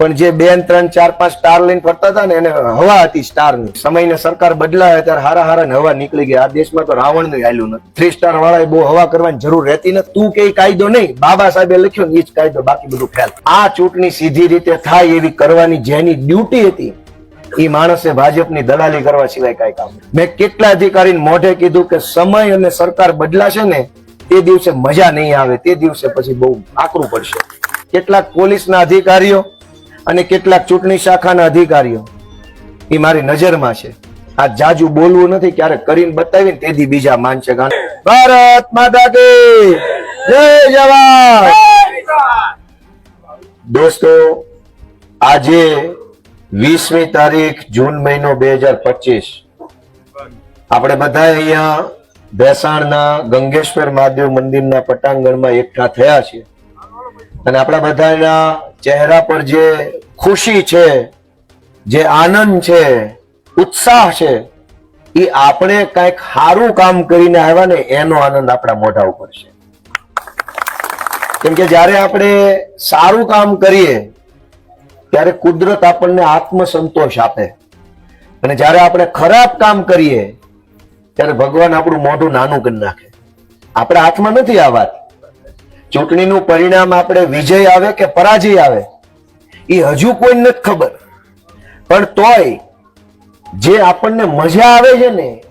પણ જે બે ત્રણ, ચાર, પાંચ સ્ટાર લઈને ફરતા હતા ને, એને હવા હતી સ્ટારની સમયને સરકાર બદલાય ત્યારે હારા હારા ને હવા નીકળી ગઈ. આ દેશમાં તો રાવણનું હાલ્યું નથી. થ્રી સ્ટાર વાળા બહુ હવા કરવાની જરૂર રહેતી નથી. તું કે કાયદો નહીં. બાબા સાહેબે લખ્યો ને એ જ કાયદો બાકી બધું ફેલ. આ ચૂંટણી સીધી રીતે થાય એવી કરવાની જેની ડ્યુટી હતી એ માણસે ભાજપની દલાલી કરવા સિવાય કઈ કામ મેં કેટલા અધિકારીને મોઢે કીધું કે સમય અને સરકાર બદલાશે ને તે દિવસે મજા નહીં આવે. તે દિવસે પછી બહુ આકરું પડશે. કેટલાક પોલીસના અધિકારીઓ અને કેટલાક ચૂંટણી શાખાના અધિકારીઓ. એ મારી નજરમાં છે. આ જાજુ બોલવું નથી, ક્યારેક કરીને બતાવીને તેથી બીજા માનશે. ભારત માતા કી જય જવાન! દોસ્તો, આજે વીસમી તારીખ જૂન મહિનો બે હજાર પચીસ. આપણે બધા અહીંયા ભેસાણના ગંગેશ્વર મહાદેવ મંદિરના પટાંગણમાં એકઠા થયા છે અને આપણા બધાના ચહેરા પર જે ખુશી છે, જે આનંદ છે, ઉત્સાહ છે, એ આપણે કંઈક સારું કામ કરીને આવ્યા ને એનો આનંદ આપણા મોઢા ઉપર છે. કેમ કે જ્યારે આપણે સારું કામ કરીએ, ત્યારે કુદરત આપણને આત્મસંતોષ આપે. અને જ્યારે આપણે ખરાબ કામ કરીએ, ત્યારે ભગવાન આપણું મોઢું નાનું કરી નાખે. આપણા હાથમાં નથી આ વાત. ચૂંટણીનું પરિણામ આપણે વિજય આવે કે પરાજય આવે? એ હજુ કોઈ નથી ખબર. પણ તોય જે આપણને મજા આવે છે ને,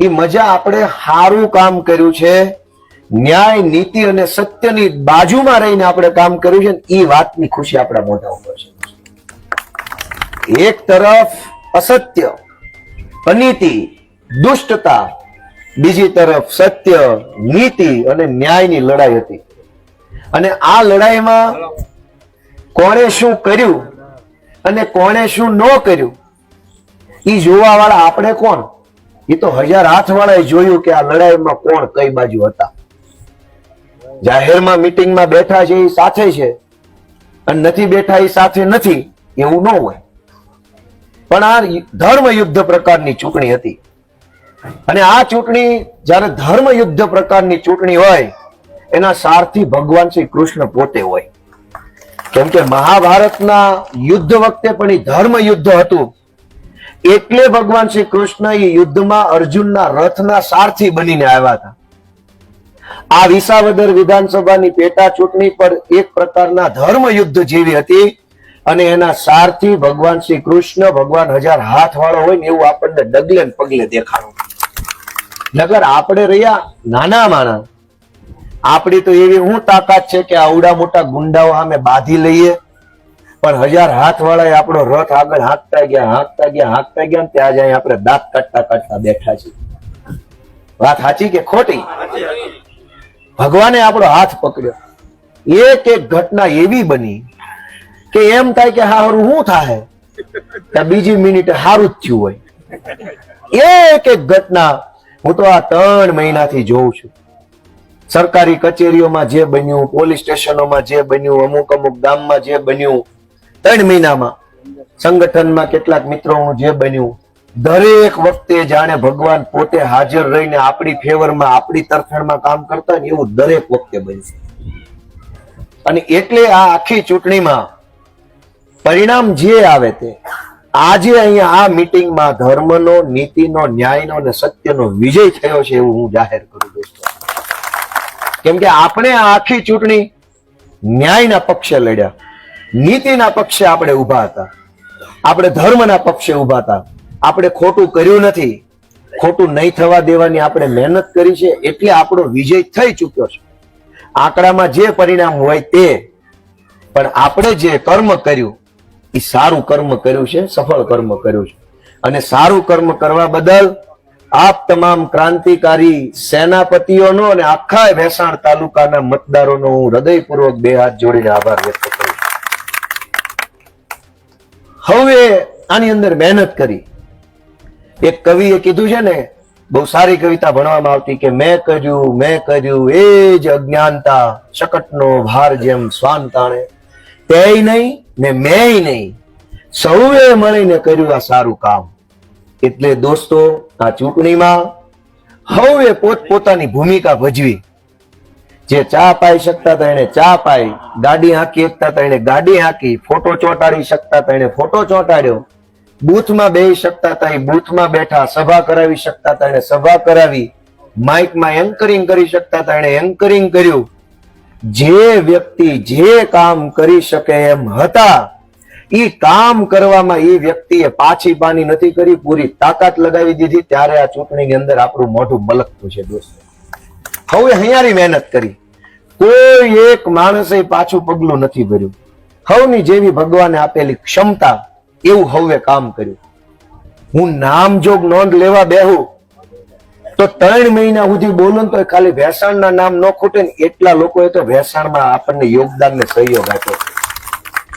એ મજા આપણે સારું કામ કર્યું છે. ન્યાય, નીતિ અને સત્યની બાજુમાં રહીને આપણે કામ કર્યું છે ને, એ વાતની ખુશી આપણા મોઢા ઉપર છે. એક તરફ અસત્ય, અનીતિ, દુષ્ટતા, બીજી તરફ સત્ય, નીતિ અને ન્યાયની લડાઈ હતી. અને આ લડાઈમાં કોણે શું કર્યું અને કોણે શું ન કર્યું એ જોવા વાળા આપણે કોણ? એ તો હજાર હાથ વાળાએ જોયું કે આ લડાઈમાં કોણ કઈ બાજુ હતા. જાહેરમાં મિટિંગમાં બેઠા છે એ સાથે છે અને નથી બેઠા એ સાથે નથી એવું ન હોય. પણ આ ધર્મ યુદ્ધ પ્રકારની ચૂંટણી હતી. અને આ ચૂંટણી જ્યારે ધર્મ યુદ્ધ પ્રકારની ચૂંટણી હોય એના સારથી ભગવાન શ્રી કૃષ્ણ પોતે હોય. કેમ કે મહાભારતના યુદ્ધ વખતે પણ એ ધર્મ યુદ્ધ હતું. એટલે ભગવાન શ્રી કૃષ્ણ એ યુદ્ધમાં અર્જુનના રથના સારથી બનીને આવ્યા હતા. આ વિસાવદર વિધાનસભાની પેટા ચૂંટણી પર એક પ્રકારના ધર્મ યુદ્ધ જેવી હતી અને એના સારથી ભગવાન શ્રી કૃષ્ણ ભગવાન હજાર હાથ વાળો હોય ને એવું આપણને ડગલે પગલે દેખાડો. નગર આપણે રહ્યા નાના માણા આપણી તો એવી હું તાકાત છે કે આવડા મોટા ગુંડાઓ અમે બાંધી લઈએ. પણ હજાર હાથ વાળા આપણો રથ આગળ હાંકતા ગયા હાંકતા ગયા હાંકતા ગયા ત્યાં જાય આપણે દાંત કાઢતા કાઢતા બેઠા છીએ. વાત સાચી કે ખોટી? ભગવાને આપણો હાથ પકડ્યો. એક એક ઘટના એવી બની કે એમ થાય કે હારું શું થાય ત્યાં બીજી મિનિટે હારું જ થયું હોય. એક એક ઘટના હું તો આ ત્રણ મહિનાથી જોઉં છું. સરકારી કચેરીઓમાં જે બન્યું, પોલીસ સ્ટેશનોમાં જે બન્યું, અમુક અમુક ગામમાં જે બન્યું, ત્રણ મહિનામાં સંગઠનમાં કેટલાક મિત્રોનું જે બન્યું, દરેક વખતે જાણે ભગવાન પોતે હાજર રહીને આપણી ફેવરમાં, આપણી તરફેણમાં કામ કરતા ને એવું દરેક વખતે બન્યું. અને એટલે આ આખી ચૂંટણીમાં પરિણામ જે આવે તે, આજે અહીંયા આ મીટિંગમાં ધર્મનો, નીતિનો, ન્યાયનો અને સત્યનો વિજય થયો છે એવું હું જાહેર કરું દોસ્તો કેમ કે આપણે આખી ચૂંટણી ન્યાયના પક્ષે લડ્યા. નીતિના પક્ષે આપણે ઊભા હતા. આપણે ધર્મના પક્ષે ઊભા હતા. આપણે ખોટું કર્યું નથી. ખોટું નહીં થવા દેવાની આપણે મહેનત કરી છે. એટલે આપણો વિજય થઈ ચૂક્યો છે. આંકડામાં જે પરિણામ હોય તે. પણ આપણે જે કર્મ કર્યું એ સારું કર્મ કર્યું છે, સફળ કર્મ કર્યું છે. અને સારું કર્મ કરવા બદલ આપ તમામ ક્રાંતિકારી સેનાપતિઓનો અને આખા ભેસાણ તાલુકાના મતદારોનો હું હૃદયપૂર્વક બે હાથ જોડીને આભાર વ્યક્ત કરું હવે આની અંદર મહેનત કરી. એક કવિએ કીધું છે ને, બહુ સારી કવિતા ભણવામાં આવતી કે મેં કર્યું મેં કર્યું, એ જ અજ્ઞાનતા, શકટનો ભાર જેમ શ્વાન તાણે. તેય નહીં ને મેં નહીં. સૌએ મળીને કર્યું આ સારું કામ. એટલે દોસ્તો, આ ચૂંટણીમાં હવે પોત પોતાની ભૂમિકા ભજવી. જે ચા પાઈ શકતા હતા એને ચા પાઈ, ગાડી હાંકી શકતા હતા એને ગાડી હાંકી, ફોટો ચોંટાડી શકતા હતા એને ફોટો ચોંટાડ્યો. બૂથમાં બેસી શકતા હતા એ બૂથમાં બેઠા સભા કરાવી શકતા હતા એને સભા કરાવી. માઇકમાં એન્કરિંગ કરી શકતા હતા એને એન્કરિંગ કર્યું. જે વ્યક્તિ જે કામ કરી શકે એમ હતા ઈ કામ કરવામાં એ વ્યક્તિએ પાછી પાની નથી કરી, પૂરી તાકાત લગાવી દીધી, ત્યારે આ ચૂંટણીની અંદર આપણું મોઢું મલકતું છે દોસ્તો. હવે હૈયારી મહેનત કરી. કોઈ એક માણસે પાછું પગલું નથી ભર્યું. હવની જેવી ભગવાને આપેલી ક્ષમતા, એવું હવે કામ કર્યું. હું નામજોગ નોંધ લેવા બેહું, તો ત્રણ મહિના સુધી બોલું તો ખાલી ભેસાણના નામ ન ખૂટે ને એટલા લોકોએ તો ભેસાણમાં આપણને યોગદાન સહયોગ આપ્યો.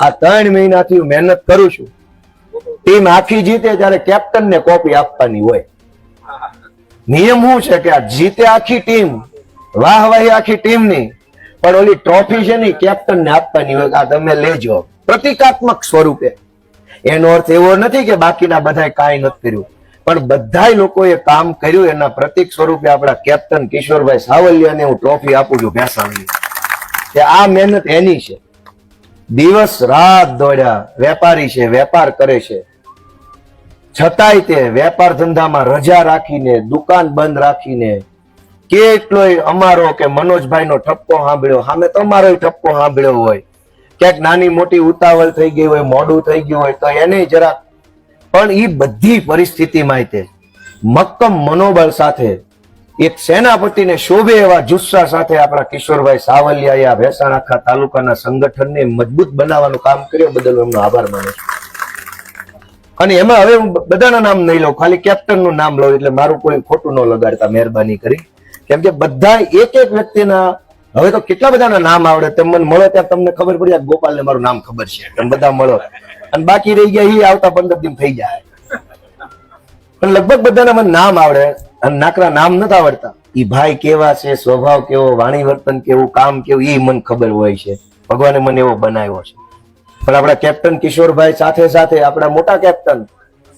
આ ત્રણ મહિનાથી હું મહેનત કરું છું. ટીમ આખી જીતે ત્યારે કેપ્ટન ને કોપી આપવાની હોય. નિયમ શું છે કે આ જીતે આખી ટીમ વાહવાહી આખી ટીમની, પણ ઓલી ટ્રોફી છે ને કેપ્ટન ને આપવાની હોય આ તમે લેજો. પ્રતિકાત્મક સ્વરૂપે. એનો અર્થ એવો નથી કે બાકીના બધાએ કાંઈ નથી કર્યું. પણ બધાય લોકોએ કામ કર્યું એના પ્રતિક સ્વરૂપે આપણા કેપ્ટન કિશોરભાઈ સાવલિયાને હું ટ્રોફી આપું છું ભેસાણની કે આ મહેનત એની છે. દિવસ રાત દોડ્યા. વેપારી છે, વેપાર કરે છે. છતાંય તે વેપાર ધંધામાં રજા રાખીને, દુકાન બંધ રાખીને, કેટલોય અમારો કે મનોજભાઈનો ઠપકો સાંભળ્યો. સામે તમારો ઠપકો સાંભળ્યો હોય. ક્યાંક નાની મોટી ઉતાવળ થઈ ગઈ હોય, મોડું થઈ ગયું હોય, તો એને જરા પણ એ બધી પરિસ્થિતિમાં તે મક્કમ મનોબળ સાથે એક સેનાપતિને શોભે એવા જુસ્સા સાથે આપણા કિશોરભાઈ સાવલિયાએ ભેસાણ આખા તાલુકાના સંગઠનને મજબૂત બનાવવાનું કામ કર્યું. બદલ એમનો આભાર માનું છું. અને એમાં હવે હું બધાના નામ નહીં લઉં, ખાલી કેપ્ટનનું નામ લઉં, એટલે મારું કોઈ ખોટું ન લગાડતા મહેરબાની કરી. કેમ કે બધા એક એક વ્યક્તિના, હવે તો કેટલા બધાના નામ આવડે? તેમ મને મળે ત્યાં તમને ખબર પડી ગોપાલને મારું નામ ખબર છે. તમે બધા મળો. અને બાકી રહી ગયા એ આવતા પંદર દિન થઈ જાય. પણ લગભગ બધાના મને નામ આવડે અને નાકરા નામ નથી આવડતા. એ ભાઈ કેવા છે, સ્વભાવ કેવો, વાણી વર્તન કેવું, કામ કેવું એ મને ખબર હોય છે. ભગવાને મને એવો બનાવ્યો છે. પણ આપણા કેપ્ટન કિશોરભાઈ સાથે સાથે આપણા મોટા કેપ્ટન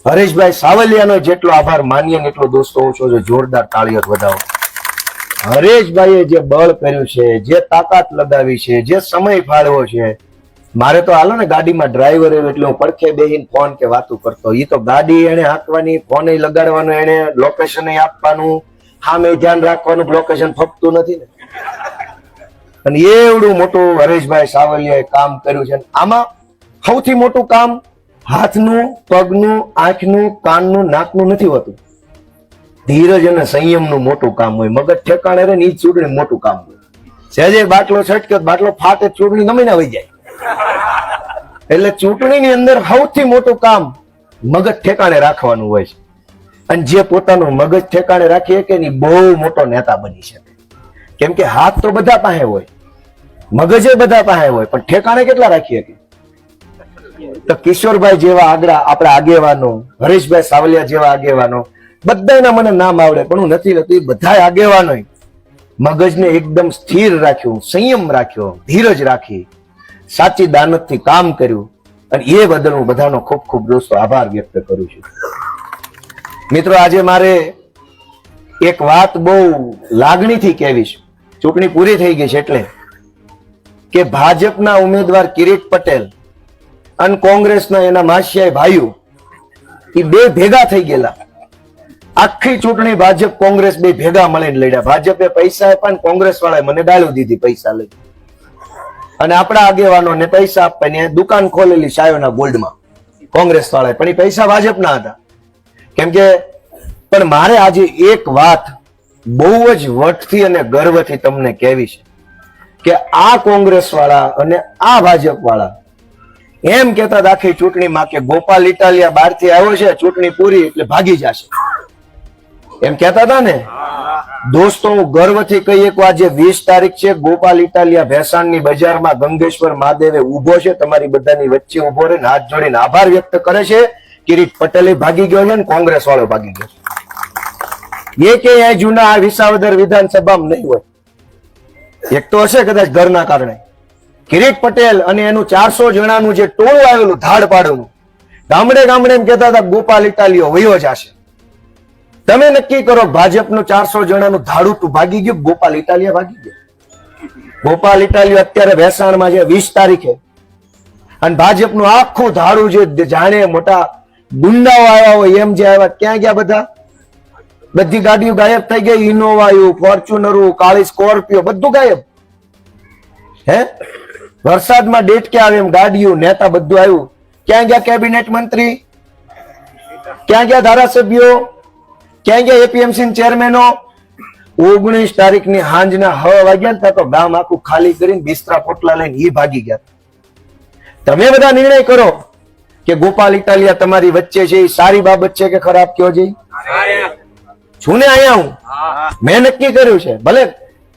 હરેશભાઈ સાવલિયાનો જેટલો આભાર માનીએ ને એટલો દોસ્તો ઓછો છે, જોરદાર તાળીઓ વધાવો. હરેશભાઈએ જે બળ કર્યું છે, જે તાકાત લગાવી છે, જે સમય ફાળવ્યો છે મારે તો હાલો ને ગાડીમાં ડ્રાઈવર એટલે હું પડખે બેહીને ફોન કે વાતું કરતો. એ તો ગાડી એને હાંકવાની ફોન લગાડવાનો એને લોકેશન આપવાનું. સામે ધ્યાન રાખવાનું લોકેશન ફપતું નથી ને. અને એવડું મોટું હરેશભાઈ સાવલિયાએ કામ કર્યું છે. આમાં સૌથી મોટું કામ હાથનું, પગનું, આંખનું, કાનનું, નાકનું નથી હોતું. ધીરજ અને સંયમનું મોટું કામ હોય. મગજ ઠેકાણે રહે ને એ ચૂંટણી મોટું કામ હોય. સહેજે બાટલો છટક્યો, બાટલો ફાટે, ચૂંટણી ગમે ના વહી જાય. એટલે ચૂંટણીની અંદર સૌથી મોટું કામ મગજ ઠેકાણે રાખવાનું હોય છે. અને જે પોતાનું મગજ ઠેકાણે રાખી શકે એની બહુ મોટો નેતા બની શકે. કેમ કે હાથ તો બધા પાસે હોય, મગજે બધા પાસે હોય, પણ ઠેકાણે કેટલા રાખી શકે તો કિશોરભાઈ જેવા આગ્રા આપણા આગેવાનો, હરીશભાઈ સાવલિયા જેવા આગેવાનો, બધાના મને નામ આવડે, પણ હું નથી લેતું, એ બધા આગેવાનો મગજને એકદમ સ્થિર રાખ્યું, સંયમ રાખ્યો, ધીરજ રાખી સાચી દાનતથી કામ કર્યું અને એ બદલ હું બધાનો ખૂબ ખૂબ દોસ્તો આભાર વ્યક્ત કરું છું. મિત્રો, આજે મારે એક વાત બહુ લાગણીથી કહેવી છે ચૂંટણી પૂરી થઈ ગઈ છે એટલે કે ભાજપના ઉમેદવાર કિરીટ પટેલ અને કોંગ્રેસના એના માસિયાઈ ભાઈઓ એ બે ભેગા થઈ ગયેલા. આખી ચૂંટણી ભાજપ કોંગ્રેસ બે ભેગા મળીને લડ્યા. ભાજપે પૈસા આપ્યા ને કોંગ્રેસ વાળાએ મને ડાળ્યો દીધી પૈસા લઈ અને આપણા આગેવાનોને પૈસા આપવાની દુકાન ખોલેલી સાયોના ગોલ્ડમાં. કોંગ્રેસ વાળાએ પણ એ પૈસા ભાજપના હતા. કેમ કે, પણ મારે આજે એક વાત બહુ જ વટથી અને ગર્વથી તમને કહેવી છે કે આ કોંગ્રેસ વાળા અને આ ભાજપ વાળા એમ હતા, આખી ચૂંટણીમાં કે ગોપાલ ઇટાલિયા બહારથી આવ્યો છે, ચૂંટણી પૂરી એટલે ભાગી જશે. એમ કહેતા હતા ને? દોસ્તો, હું ગર્વથી કહી એક આજે વીસ તારીખ છે, ગોપાલ ઇટાલિયા ભેસાણની બજારમાં ગંગેશ્વર મહાદેવે ઊભો છે, તમારી બધાની વચ્ચે ઊભો રહીને હાથ જોડીને આભાર વ્યક્ત કરે છે. કિરીટ પટેલે ભાગી ગયો છે ને, કોંગ્રેસ વાળો ભાગી ગયો. એ કે જૂના આ વિસાવદર વિધાનસભામાં નહીં હોય. એક તો હશે કદાચ ઘરના કારણે. કિરીટ પટેલ અને એનું ચારસો જણાનું જે ટોળું આવેલું ધાડ પાડવાનું ગામડે ગામડે એમ કહેતા હતા, ગોપાલ ઇટાલિયો વયો જશે. તમે નક્કી કરો ભાજપનું ચારસો જણાનું ધાડું તું ભાગી ગયું ગોપાલ ઇટાલિયા ભાગી ગયો? ગોપાલ ઇટાલિયા અત્યારે ભેસાણમાં છે, વીસ તારીખે. અને ભાજપનું આખું ધાડું જે જાણે મોટા ગુંડાઓ આવ્યા હોય, એમ જે આવ્યા, ક્યાં ગયા બધા? બધી ગાડીઓ ગાયબ થઈ ગઈ ઇનોવાયું ફોર્ચ્યુનરું કાળી સ્કોર્પિયો બધું ગાયબ. હે? વરસાદમાં ડેટ ક્યાં આવે એમ ગાડીઓ, નેતા બધું આવ્યું. ક્યાં ગયા કેબિનેટ મંત્રી? ક્યાં ગયા ધારાસભ્યો? ક્યાં ગયા એપીએમસી ચેરમેનો ઓગણીસ તારીખની હાંજના હ વાગ્યા તો ગામ આખું ખાલી કરીને બિસ્તરા પોટલા લઈને એ ભાગી ગયા. તમે બધા નિર્ણય કરો કે ગોપાલ ઇટાલિયા તમારી વચ્ચે છે એ સારી બાબત છે કે ખરાબ કયો છે? છું ને અહીંયા હું? મેં નક્કી કર્યું છે. ભલે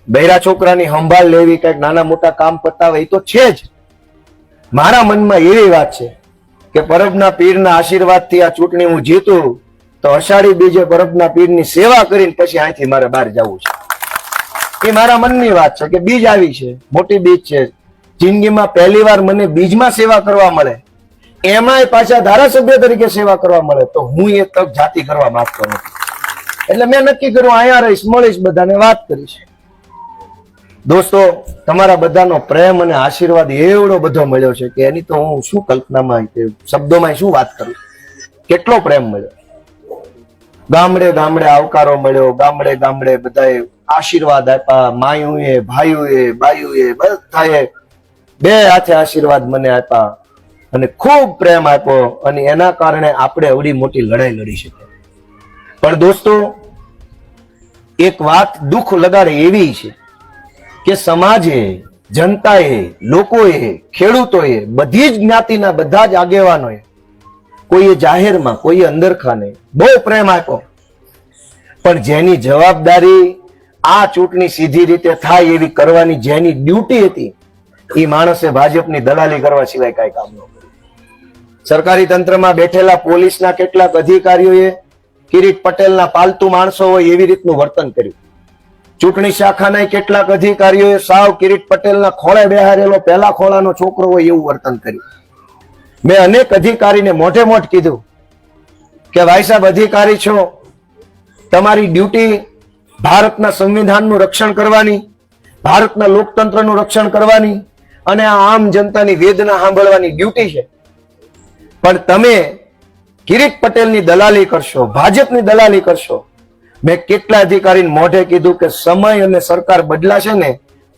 બૈરા છોકરાની સંભાળ લેવી કંઈક નાના મોટા કામ પતાવે એ તો છે જ. મારા મનમાં એવી વાત છે કે પરબના પીરના આશીર્વાદથી આ ચૂંટણી હું જીતું. તો અષાઢી બીજે બરફના પીરની સેવા કરીને પછી અહીંથી મારે બહાર જવું છે. એ મારા મનની વાત છે કે બીજ આવી છે, મોટી બીજ છે. જિંદગીમાં પહેલી વાર મને બીજમાં સેવા કરવા મળે. એમાંય પાછા ધારાસભ્ય તરીકે સેવા કરવા મળે તો હું એ તક જાતિ કરવા માંગતો નથી. એટલે મેં નક્કી કર્યું અહીંયા રહીશ, મળીશ, બધાને વાત કરીશ. દોસ્તો, તમારા બધાનો પ્રેમ અને આશીર્વાદ એવડો બધો મળ્યો છે કે એની તો હું શું કલ્પનામાં શબ્દોમાં શું વાત કરું? કેટલો પ્રેમ મળ્યો? ગામડે ગામડે આવકારો મળ્યો. ગામડે ગામડે બધાએ આશીર્વાદ આપ્યા. માયુએ, ભાઈઓએ બાયુએ બધાએ બે હાથે આશીર્વાદ મને આપ્યા અને ખૂબ પ્રેમ આપ્યો અને એના કારણે આપણે એવડી મોટી લડાઈ લડી શકીએ. પણ દોસ્તો, એક વાત દુઃખ લગાડે એવી છે કે સમાજે, જનતાએ, લોકોએ, ખેડૂતોએ બધી જ જ્ઞાતિના બધા જ આગેવાનોએ કોઈએ જાહેરમાં, કોઈએ અંદરખાને બહુ પ્રેમ આપ્યો. પણ જેની જવાબદારી આ ચૂંટણી સીધી રીતે થાય એવી કરવાની જેની ડ્યુટી હતી એ માણસે ભાજપની દલાલી કરવા સિવાય કાંઈ કામ ન સરકારી તંત્રમાં બેઠેલા પોલીસના કેટલાક અધિકારીઓએ કિરીટ પટેલના પાલતુ માણસો હોય એવી રીતનું વર્તન કર્યું. ચૂંટણી શાખાના કેટલાક અધિકારીઓએ સાવ કિરીટ પટેલના ખોળે બેહારેલો પહેલા ખોળાનો છોકરો હોય એવું વર્તન કર્યું. મેં અનેક અધિકારીને મોઢે મોઢ કીધું કે ભાઈ સાહેબ, અધિકારી છો. તમારી ડ્યુટી ભારતના સંવિધાનનું રક્ષણ કરવાની, ભારતના લોકતંત્રનું રક્ષણ કરવાની અને આ આમ જનતાની વેદના સાંભળવાની ડ્યુટી છે. પણ તમે કિરીટ પટેલની દલાલી કરશો, ભાજપની દલાલી કરશો. મેં કેટલા અધિકારીને મોઢે કીધું કે સમય અને સરકાર બદલાશે ને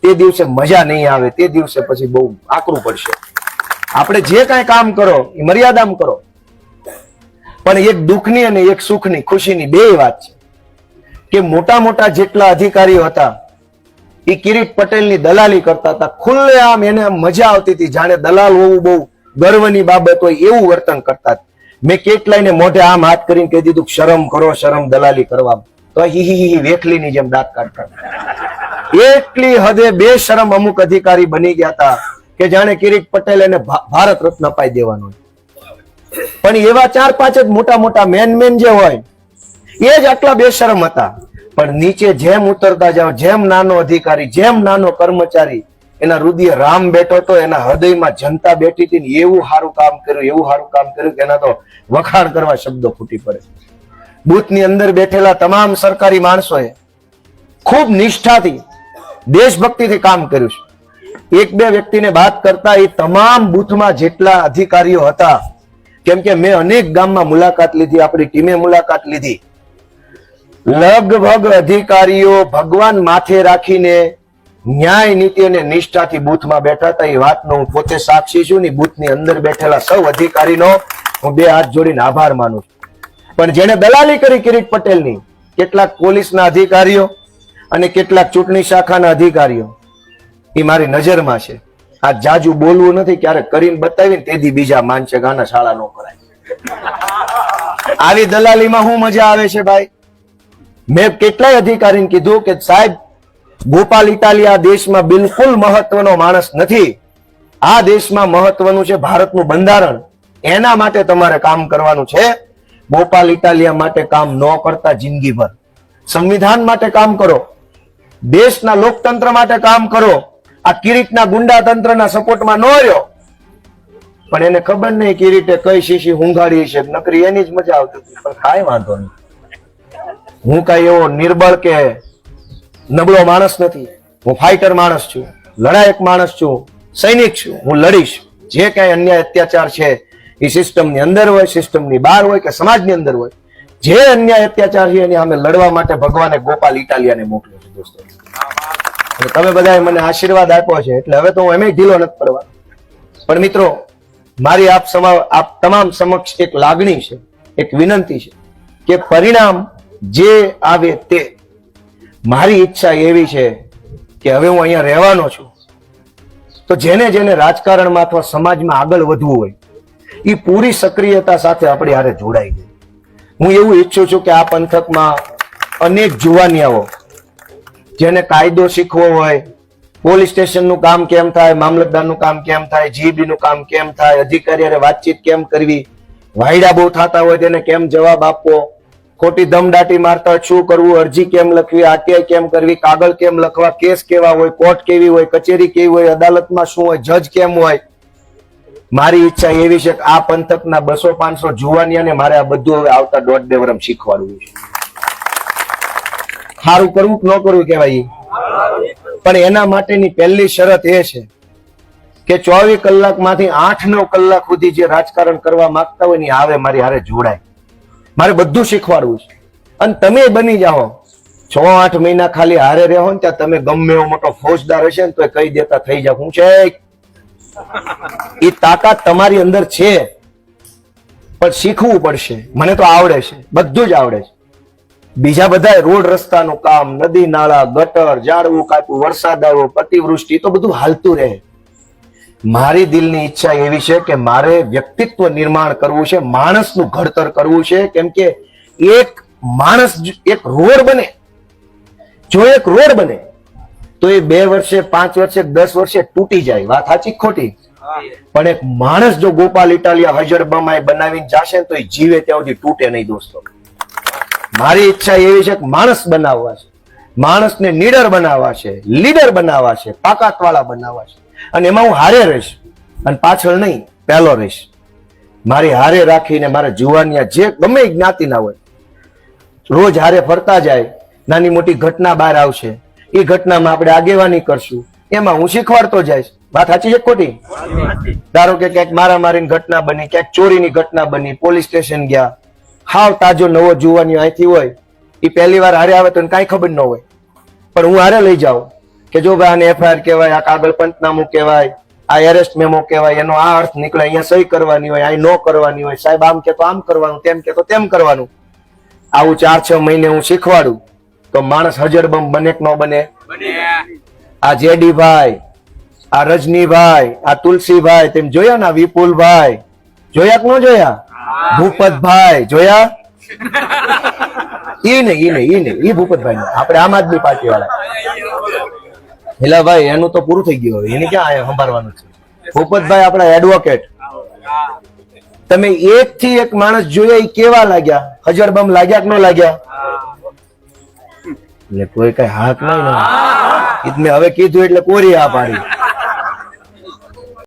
તે દિવસે મજા નહીં આવે, તે દિવસે પછી બહુ આકરું પડશે. આપણે જે કાંઈ કામ કરો, એ મર્યાદામાં કરો. પણ એક દુઃખની અને એક સુખની, ખુશીની બે વાત છે. કે મોટા મોટા જેટલા અધિકારીઓ હતા, એ કિરીટ પટેલની દલાલી કરતા હતા. ખુલ્લે આમ એને મજા આવતી હતી. જાણે દલાલ હોવું બહુ ગર્વની બાબત હોય એવું વર્તન કરતા. મેં કેટલાયને મોઢે આમ હાથ કરીને કહી દીધું શરમ કરો, શરમ દલાલી કરવા. તો હિહી વેખલીની જેમ દાંત કાઢતા. એટલી હદે બેશરમ અમુક અધિકારી બની ગયા હતા. કે જાણે કિરીટ પટેલ એને ભારત રત્ન અપાઈ દેવાનો પણ એવા ચાર પાંચ જ મોટા મોટા મેન મેન જે હોય, એ જ આટલા બેશરમ હતા. પણ નીચે જેમ ઉતરતા જાઓ, જેમ નાનો અધિકારી, જેમ નાનો કર્મચારી, એના રુદિય રામ બેઠો હતો, એના હૃદયમાં જનતા બેઠી હતી એવું સારું કામ કર્યું, એવું સારું કામ કર્યું કે એના તો વખાણ કરવા શબ્દો ફૂટી પડે. બૂથની અંદર બેઠેલા તમામ સરકારી માણસોએ ખૂબ નિષ્ઠાથી, દેશભક્તિથી કામ કર્યું છે. એક બે વ્યક્તિને વાત કરતા એ તમામ બૂથમાં જેટલા અધિકારીઓ હતા, કેમ કે મેં અનેક ગામમાં મુલાકાત લીધી, આપણી ટીમે મુલાકાત લીધી. લગભગ અધિકારીઓ ભગવાન માથે રાખીને ન્યાય, નીતિ અને નિષ્ઠાથી બૂથમાં બેઠા હતા. એ વાતનો હું પોતે સાક્ષી છું ને બૂથની અંદર બેઠેલા સૌ અધિકારીનો હું બે હાથ જોડીને આભાર માનું છું. પણ જેને દલાલી કરી કિરીટ પટેલની, કેટલાક પોલીસના અધિકારીઓ અને કેટલાક ચૂંટણી શાખાના અધિકારીઓ એ મારી નજરમાં છે. આ જાજુ બોલવું નથી ક્યારેક કરીને બતાવીને તેથી બીજા માનશે ગાના શાળા નો કરાય. આવી દલાલીમાં શું મજા આવે છે ભાઈ? મેં કેટલાય અધિકારીને કીધું કે સાહેબ ગોપાલ ઇટાલી આ દેશમાં બિલકુલ મહત્વનો માણસ નથી. આ દેશમાં મહત્વનું છે ભારતનું બંધારણ. એના માટે તમારે કામ કરવાનું છે. ગોપાલ ઇટાલિયા માટે કામ ન કરતા જિંદગીભર. સંવિધાન માટે કામ કરો. દેશના લોકતંત્ર માટે કામ કરો. આ કિરીટના ગુંડા તંત્રના સપોર્ટમાં ન રહ્યો. પણ એને ખબર નહીં કિરીટે કઈ શીશી હુંઘાડી છે. નકરી એની જ મજા આવતી હતી. પણ કાંઈ વાંધો નહીં. હું કઈ એવો નિર્બળ કે નબળો માણસ નથી. હું ફાઇટર માણસ છું. લડાયક માણસ છું. સૈનિક છું. હું લડીશ. જે કઈ અન્યાય અત્યાચાર છે, એ સિસ્ટમની અંદર હોય સિસ્ટમની બહાર હોય કે સમાજની અંદર હોય, જે અન્યાય અત્યાચાર છે, એની સામે લડવા માટે ભગવાને ગોપાલ ઇટાલિયાને મોકલ્યો છે દોસ્તો. તમે બધાએ મને આશીર્વાદ આપ્યો છે, એટલે હવે તો હું એમ ઢીલો નથી પડવા પણ મિત્રો, મારી આપ સમા, આપ તમામ સમક્ષ એક લાગણી છે, એક વિનંતી છે કે પરિણામ જે આવે તે. મારી ઈચ્છા એવી છે કે હવે હું અહીંયા રહેવાનો છું. તો જેને જેને રાજકારણમાં અથવા સમાજમાં આગળ વધવું હોય એ પૂરી સક્રિયતા સાથે આપણી હારે જોડાઈ જાય. હું એવું ઈચ્છું છું કે આ પંથકમાં અનેક જુવાનિયાઓ જેને કાયદો શીખવો હોય, પોલીસ સ્ટેશનનું કામ કેમ થાય, મામલતદારનું કામ કેમ થાય જીબી નું કામ કેમ થાય, અધિકારી વાતચીત કેમ કરવી, વાયડા બહુ થતા હોય તેને કેમ જવાબ આપવો, ખોટી દમદાટી મારતા શું કરવું, અરજી કેમ લખવી આરટીઆઈ કેમ કરવી, કાગળ કેમ લખવા, કેસ કેવા હોય, કોર્ટ કેવી હોય, કચેરી કેવી હોય, અદાલતમાં શું હોય, જજ કેમ હોય. મારી ઈચ્છા એવી છે કે આ પંથકના બસો પાંચસો જુવાનિયાને મારે આ બધું હવે આવતા દોઢ બે વર્ષ શીખવાડવું છે. સારું કરવું કે ન કરવું કહેવાય? પણ એના માટેની પહેલી શરત એ છે કે ચોવીસ કલાકમાંથી આઠ નવ કલાક સુધી જે રાજકારણ કરવા માંગતા હોય ને આવે મારી હારે જોડાય. મારે બધું શીખવાડવું છે. અને તમે બની જાઓ. છ આઠ મહિના ખાલી હારે રહો ને ત્યાં તમે ગમે એવો મોટો ફોજદાર હશે ને તો કહી દેતા થઈ જાવ હું છે એ તાકાત તમારી અંદર છે. પણ શીખવું પડશે. મને તો આવડે છે. બધું જ આવડે છે. બીજા બધા રોડ રસ્તાનું કામ, નદી, નાળા, ગટર, ઝાડવું કાપવું વરસાદ આવ્યો, અતિવૃષ્ટિ, તો બધું હાલતું રહે. મારી દિલની ઈચ્છા એવી છે કે મારે વ્યક્તિત્વ નિર્માણ કરવું છે, માણસનું ઘડતર કરવું છે, કેમ કે એક માણસ એક રોડ બને. જો એક રોડ બને, તો એ બે વર્ષે, પાંચ વર્ષે, દસ વર્ષે તૂટી જાય. વાત સાચી ખોટી? પણ એક માણસ જો ગોપાલ ઇટાલિયા હજરબામાં બનાવીને જાશે તો એ જીવે ત્યાં સુધી તૂટે નહીં, દોસ્તો. મારી ઈચ્છા એવી છે કે માણસ બનાવવા છે. માણસને નીડર બનાવવા છે લીડર બનાવવા છે તાકાત વાળા બનાવવા છે. અને એમાં હું હારે રહીશ અને પાછળ નહીં પહેલો રહીશ. મારી હારે રાખીને મારા જુવાનિયા જે ગમે જ્ઞાતિના હોય રોજ હારે ફરતા જાય નાની મોટી ઘટના બહાર આવશે એ ઘટનામાં આપણે આગેવાની કરશું એમાં હું શીખવાડતો જઈશ. વાત સાચી છે ખોટી? ધારો કે ક્યાંક મારામારીની ઘટના બની ક્યાંક ચોરીની ઘટના બની પોલીસ સ્ટેશન ગયા હાવ તાજો નવો જુવાની અહીંથી હોય એ પહેલી વાર હારે આવે તો એને કાંઈ ખબર ન હોય. પણ હું હારે લઈ જાઉં કે જો ભાઈ આને એફઆઈઆર કહેવાય આ કાગળ પંચનામું કહેવાય આ એરેસ્ટ મેમો કહેવાય એનો આ અર્થ નીકળે અહીંયા સહી કરવાની હોય અહીં ન કરવાની હોય સાહેબ આમ કે તો આમ કરવાનું તેમ કે તો તેમ કરવાનું. આવું ચાર છ મહિને હું શીખવાડું તો માણસ હજર બમ બને કે ન બને? આ જેડીભાઈ આ રજનીભાઈ આ તુલસીભાઈ તેમ જોયા ને વિપુલભાઈ? જોયા કે ન જોયા? ભૂપતભાઈ, જોયા? ઈ ને ઈ ને ઈ ને ઈ ભૂપતભાઈ ને આપણે આમ આદમી પાર્ટી વાળા હેલા ભાઈ, એનું તો પૂરું થઈ ગયું એને ક્યાં સંભાળવાનું છે? ભૂપતભાઈ આપણા એડવોકેટ તમે એક થી એક માણસ જોયા એ કેવા લાગ્યા? હજાર બમ લાગ્યા કે ન લાગ્યા? એટલે કોઈ કઈ હાથ નહીં ને. હવે કીધું એટલે કોરી આ પાડી.